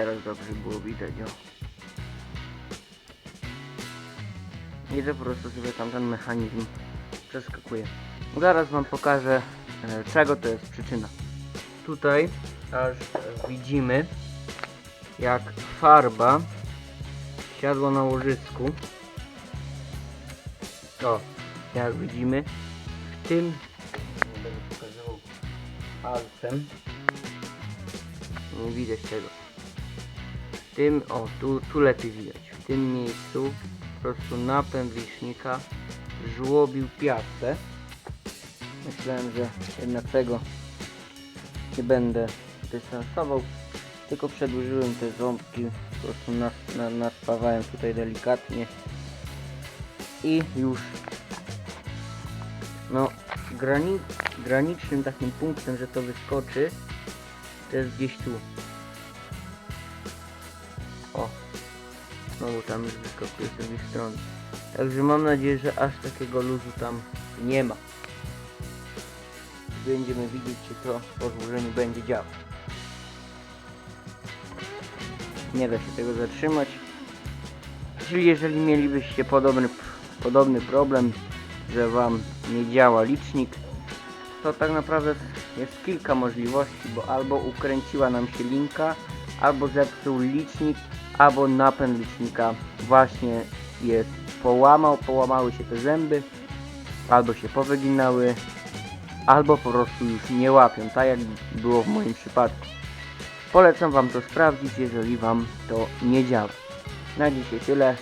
Teraz dobrze było widać, o. I że po prostu sobie tam ten mechanizm przeskakuje. Zaraz wam pokażę e, czego to jest przyczyna. Tutaj aż widzimy jak farba siadła na łożysku. O, jak widzimy w tym nie będę pokazywał palcem nie widać tego tym, o tu, tu lepiej widać. W tym miejscu po prostu napęd licznika żłobił piasę myślałem, że jednak tego nie będę dystansował tylko przedłużyłem te ząbki po prostu nas, na, naspawałem tutaj delikatnie i już. No grani granicznym takim punktem, że to wyskoczy to jest gdzieś tu znowu tam już wyskakuje z drugiej strony także mam nadzieję, że aż takiego luzu tam nie ma. Będziemy widzieć czy to po złożeniu będzie działać nie da się tego zatrzymać. Czyli jeżeli mielibyście podobny, podobny problem że Wam nie działa licznik to tak naprawdę jest kilka możliwości bo albo ukręciła nam się linka albo zepsuł licznik albo napęd licznika właśnie jest połamał, połamały się te zęby albo się powyginały albo po prostu już nie łapią, tak jak było w moim przypadku. Polecam Wam to sprawdzić, jeżeli Wam to nie działa. Na dzisiaj tyle.